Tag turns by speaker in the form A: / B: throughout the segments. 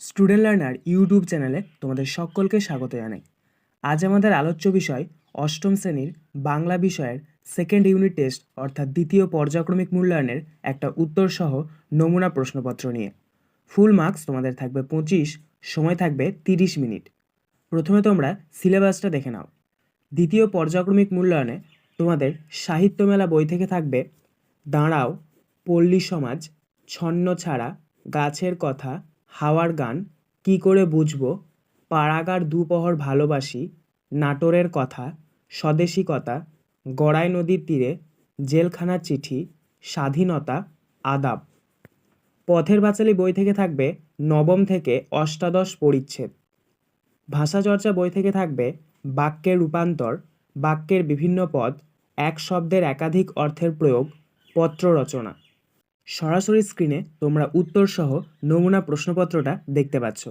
A: Student learner YouTube চ্যানেলে তোমাদের সকলকে স্বাগত জানাই। আজ আমাদের আলোচ্য বিষয় অষ্টম শ্রেণির বাংলা বিষয়ের সেকেন্ড ইউনিট টেস্ট অর্থাৎ দ্বিতীয় পর্যায়ক্রমিক মূল্যায়নের একটা উত্তরসহ নমুনা প্রশ্নপত্র নিয়ে। ফুল মার্কস তোমাদের থাকবে পঁচিশ, সময় থাকবে তিরিশ মিনিট। প্রথমে তোমরা সিলেবাসটা দেখে নাও। দ্বিতীয় পর্যায়ক্রমিক মূল্যায়নে তোমাদের সাহিত্য মেলা বই থেকে থাকবে, দাঁড়াও, পল্লী সমাজ, ছন্ন ছাড়া, গাছের কথা হাওয়ার গান, কি করে বুঝব পাড়াগার দুপহর ভালোবাসি, নাটোরের কথা, স্বদেশিকতা, গড়াই নদীর তীরে জেলখানার চিঠি, স্বাধীনতা, আদাব। পথের পাঁচালী বই থেকে থাকবে নবম থেকে অষ্টাদশ পরিচ্ছেদ। ভাষাচর্চা বই থেকে থাকবে বাক্যের রূপান্তর, বাক্যের বিভিন্ন পদ, এক শব্দের একাধিক অর্থের প্রয়োগ, পত্র রচনা। সরাসরি স্ক্রিনে তোমরা উত্তরসহ নমুনা প্রশ্নপত্রটা দেখতে পাচ্ছ।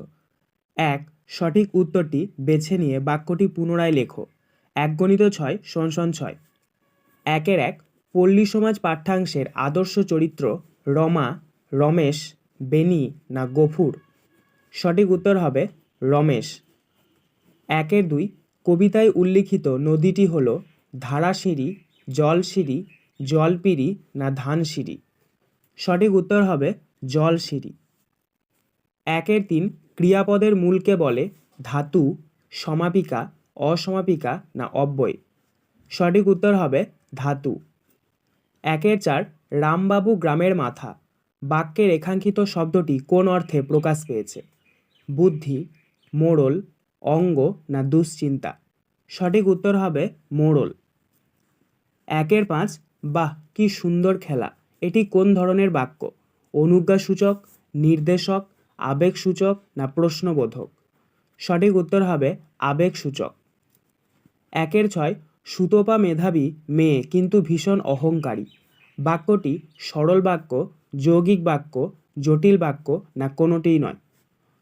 A: এক, সঠিক উত্তরটি বেছে নিয়ে বাক্যটি পুনরায় লেখো। এক গণিত ছয় শন শন ছয়। একের এক, পল্লী সমাজ পাঠ্যাংশের আদর্শ চরিত্র রমা, রমেশ বেনি না গফুর? সঠিক উত্তর হবে রমেশ। একের দুই, কবিতায় উল্লিখিত নদীটি হল ধারাসিঁড়ি, জলসিঁড়ি, জলপিড়ি না ধানসিঁড়ি? সঠিক উত্তর হবে জলসিঁড়ি। একের তিন ক্রিয়াপদের মূলকে বলে ধাতু, সমাপিকা, অসমাপিকা না অব্যয়। সঠিক উত্তর হবে ধাতু। একের চার রামবাবু গ্রামের মাথা। বাক্যে রেখাঙ্কিত শব্দটি কোন অর্থে প্রকাশ পেয়েছে? বুদ্ধি, মোড়ল, অঙ্গ না দুশ্চিন্তা? সঠিক উত্তর হবে মোড়ল। একের পাঁচ, বাহ, কি সুন্দর খেলা। এটি কোন ধরনের বাক্য? অনুজ্ঞাসূচক, নির্দেশক, আবেগসূচক না প্রশ্নবোধক? সঠিক উত্তর হবে আবেগসূচক। একের ছয়, সুতপা মেধাবী মেয়ে কিন্তু ভীষণ অহংকারী। বাক্যটি সরল বাক্য, যৌগিক বাক্য, জটিল বাক্য না কোনোটিই নয়।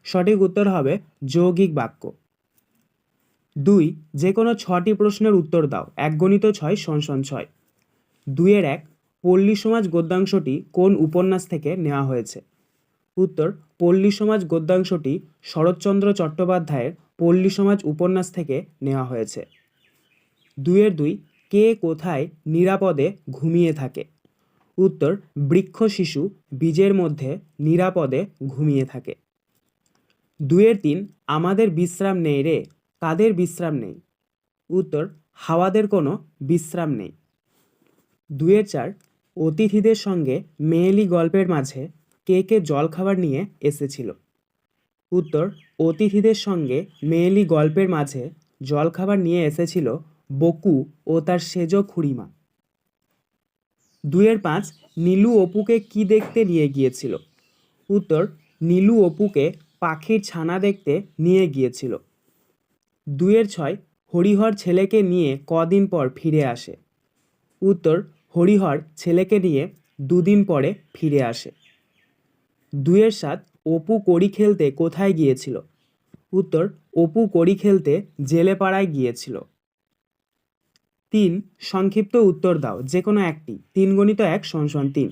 A: সঠিক উত্তর হবে যৌগিক বাক্য। দুই, যে কোনো ছটি প্রশ্নের উত্তর দাও। এক গণিত ছয় শনশন ছয়। দুইয়ের এক পল্লী সমাজ গদ্যাংশটি কোন উপন্যাস থেকে নেওয়া হয়েছে? উত্তর, পল্লী সমাজ গদ্যাংশটি শরৎচন্দ্র চট্টোপাধ্যায়ের পল্লী সমাজ উপন্যাস থেকে নেওয়া হয়েছে। দুইয়ের দুই, কে কোথায় নিরাপদে ঘুমিয়ে থাকে? উত্তর, বৃক্ষ শিশু বীজের মধ্যে নিরাপদে ঘুমিয়ে থাকে। দুয়ের তিন, আমাদের বিশ্রাম নেই রে, কাদের বিশ্রাম নেই? উত্তর, হাওয়াদের কোনো বিশ্রাম নেই। দুয়ের চার অতিথিদের সঙ্গে মেয়েলি গল্পের মাঝে কে কে জলখাবার নিয়ে এসেছিল। উত্তর, অতিথিদের সঙ্গে মেয়েলি গল্পের মাঝে জলখাবার নিয়ে এসেছিল বকু ও তার সেজ খুড়িমা। দুয়ের পাঁচ, নীলু অপুকে কি দেখতে নিয়ে গিয়েছিল? উত্তর, নীলু অপুকে পাখির ছানা দেখতে নিয়ে গিয়েছিল। দুইয়ের ছয়, হরিহর ছেলেকে নিয়ে কদিন পর ফিরে আসে। উত্তর হরিহর ছেলেকে নিয়ে দুদিন পরে ফিরে আসে। দুইয়ের সাত অপু কড়ি খেলতে কোথায় গিয়েছিল? উত্তর, অপু কড়ি খেলতে জেলেপাড়ায় গিয়েছিল। তিন, সংক্ষিপ্ত উত্তর দাও যে কোনো একটি। তিন গণিত এক শনশন তিন।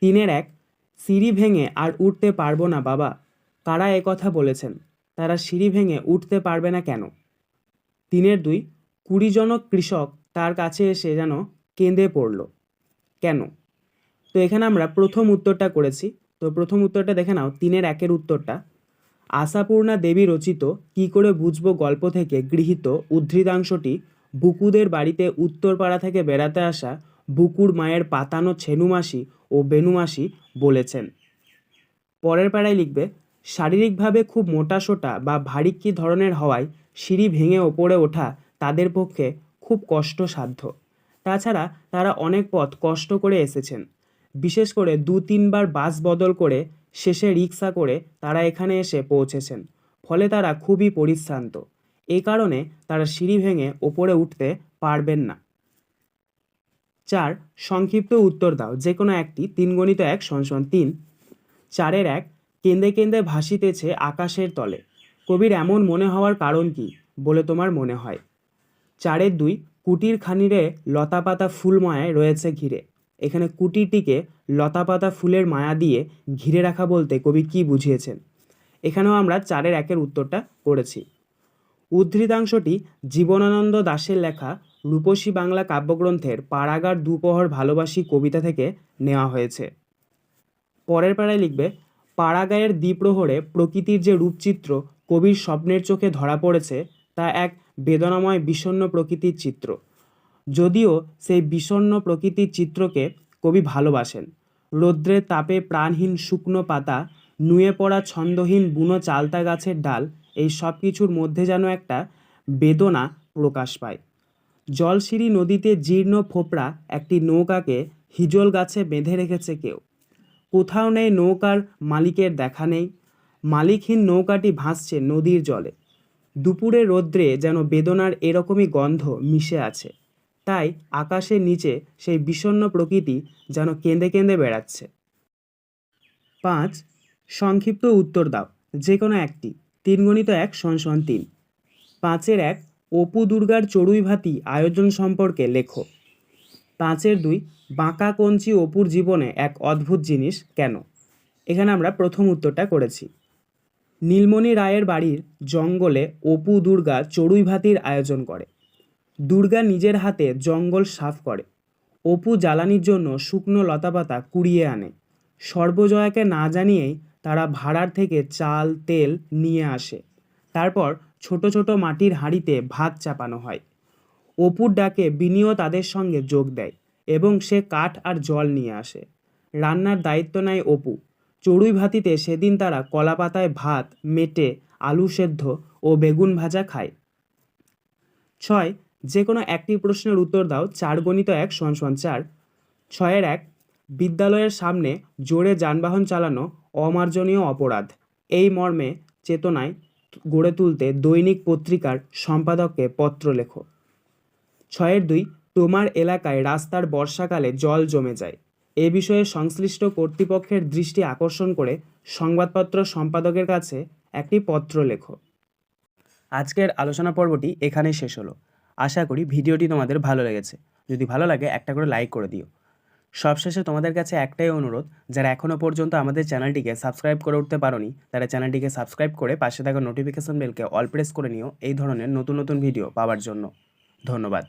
A: তিনের এক, সিঁড়ি ভেঙে আর উঠতে পারব না বাবা। কারা কথা বলেছেন? তারা সিঁড়ি ভেঙে উঠতে পারবে না কেন? তিনের দুই, কুড়িজনক কৃষক তার কাছে এসে যেন কেঁদে পড়ল। কেন? তো এখানে আমরা প্রথম উত্তরটা করেছি। তো প্রথম উত্তরটা দেখে নাও, তিনের একের উত্তরটা। আশাপূর্ণা দেবী রচিত কি করে বুঝব গল্প থেকে গৃহীত উদ্ধৃতাংশটি বুকুদের বাড়িতে উত্তরপাড়া থেকে বেড়াতে আসা বুকুর মায়ের পাতানো ছেনুমাসি ও বেনুমাসি বলেছেন। পরের পাড়ায় লিখবে, শারীরিকভাবে খুব মোটাসোটা বা ভারিক্কি ধরনের হওয়ায় সিঁড়ি ভেঙে ওপরে ওঠা তাদের পক্ষে খুব কষ্টসাধ্য। তাছাড়া তারা অনেক পথ কষ্ট করে এসেছেন। বিশেষ করে দু তিনবার বাস বদল করে শেষে রিক্সা করে তারা এখানে এসে পৌঁছেছেন, ফলে তারা খুবই পরিশ্রান্ত। এ কারণে তারা সিঁড়ি ভেঙে ওপরে উঠতে পারবেন না। চার, সংক্ষিপ্ত উত্তর দাও যে কোনো একটি, তিন গণিত এক শনশন তিন। চারের এক কেঁদে কেঁদে ভাসিতেছে আকাশের তলে। কবির এমন মনে হওয়ার কারণ কি বলে তোমার মনে হয়? চারের দুই কুটির খানিরে লতাপাতা ফুলময়ায় রয়েছে ঘিরে। এখানে কুটিরটিকে লতাপাতা ফুলের মায়া দিয়ে ঘিরে রাখা বলতে কবি কি বুঝিয়েছেন? এখানেও আমরা চারের একের উত্তরটা করেছি উদ্ধৃতাংশটি জীবনানন্দ দাশের লেখা রূপসী বাংলা কাব্যগ্রন্থের পাড়াগার দুপহর ভালোবাসি কবিতা থেকে নেওয়া হয়েছে। পরের পাড়ায় লিখবে পাড়াগাঁয়ের দ্বিপ্রহরে প্রকৃতির যে রূপচিত্র কবির স্বপ্নের চোখে ধরা পড়েছে, তা এক বেদনাময় বিষণ্ণ প্রকৃতির চিত্র। যদিও সেই বিষণ্ণ প্রকৃতির চিত্রকে কবি ভালোবাসেন। রৌদ্রের তাপে প্রাণহীন শুকনো পাতা, নুয়ে পড়া ছন্দহীন বুনো চালতা গাছের ডাল, এই সব কিছুর মধ্যে যেন একটা বেদনা প্রকাশ পায়। জলসিঁড়ি নদীতে জীর্ণ ফোপড়া একটি নৌকাকে হিজল গাছে বেঁধে রেখেছে কেউ। কোথাও নেই নৌকার মালিকের দেখা নেই। মালিকহীন নৌকাটি ভাসছে নদীর জলে। দুপুরে রৌদ্রে যেন বেদনার এরকমই গন্ধ মিশে আছে। তাই আকাশের নিচে সেই বিষণ্ণ প্রকৃতি যেন কেঁদে কেঁদে বেড়াচ্ছে। পাঁচ, সংক্ষিপ্ত উত্তর দাও। যে কোনো একটি। তিন গণিত এক সমান তিন। পাঁচের এক, অপু দুর্গার চড়ুই ভাতি আয়োজন সম্পর্কে লেখো। পাঁচের দুই, বাঁকা কঞ্চি অপুর জীবনে এক অদ্ভুত জিনিস কেন? এখানে আমরা প্রথম উত্তরটা করেছি। নীলমণি রায়ের বাড়ির জঙ্গলে অপু দুর্গা চড়ুই ভাতির আয়োজন করে। দুর্গা নিজের হাতে জঙ্গল সাফ করে। অপু জ্বালানির জন্য শুকনো লতাপাতা কুড়িয়ে আনে। সর্বজয়াকে না জানিয়েই তারা ভাড়ার থেকে চাল, তেল নিয়ে আসে। তারপর ছোট ছোট মাটির হাঁড়িতে ভাত চাপানো হয়। অপুর ডাকে বিনিও তাদের সঙ্গে যোগ দেয় এবং সে কাঠ আর জল নিয়ে আসে। রান্নার দায়িত্ব নেয় অপু। চড়ুই ভাতিতে সেদিন তারা কলাপাতায় ভাত, মেটে, আলু সেদ্ধ ও বেগুন ভাজা খায়। ছয় যে কোনো একটি প্রশ্নের উত্তর দাও, চার গণিত এক সন চার। ছয়ের এক, বিদ্যালয়ের সামনে জোরে যানবাহন চালানো অমার্জনীয় অপরাধ। এই মর্মে চেতনায় গড়ে তুলতে দৈনিক পত্রিকার সম্পাদককে পত্র লেখো। ছয়ের দুই, তোমার এলাকায় রাস্তার বর্ষাকালে জল জমে যায়। এ বিষয়ে সংশ্লিষ্ট কর্তৃপক্ষের দৃষ্টি আকর্ষণ করে সংবাদপত্র সম্পাদকের কাছে একটি পত্র লেখো। আজকের আলোচনা পর্বটি এখানেই শেষ হলো। আশা করি ভিডিওটি তোমাদের ভালো লেগেছে। যদি ভালো লাগে একটা করে লাইক করে দিও। সবশেষে তোমাদের কাছে একটাই অনুরোধ, যারা এখনও পর্যন্ত আমাদের চ্যানেলটিকে সাবস্ক্রাইব করে উঠতে পারোনি, তারা চ্যানেলটিকে সাবস্ক্রাইব করে পাশে থাকা নোটিফিকেশন বেলকে অল প্রেস করে নিও, এই ধরনের নতুন নতুন ভিডিও পাওয়ার জন্য। ধন্যবাদ।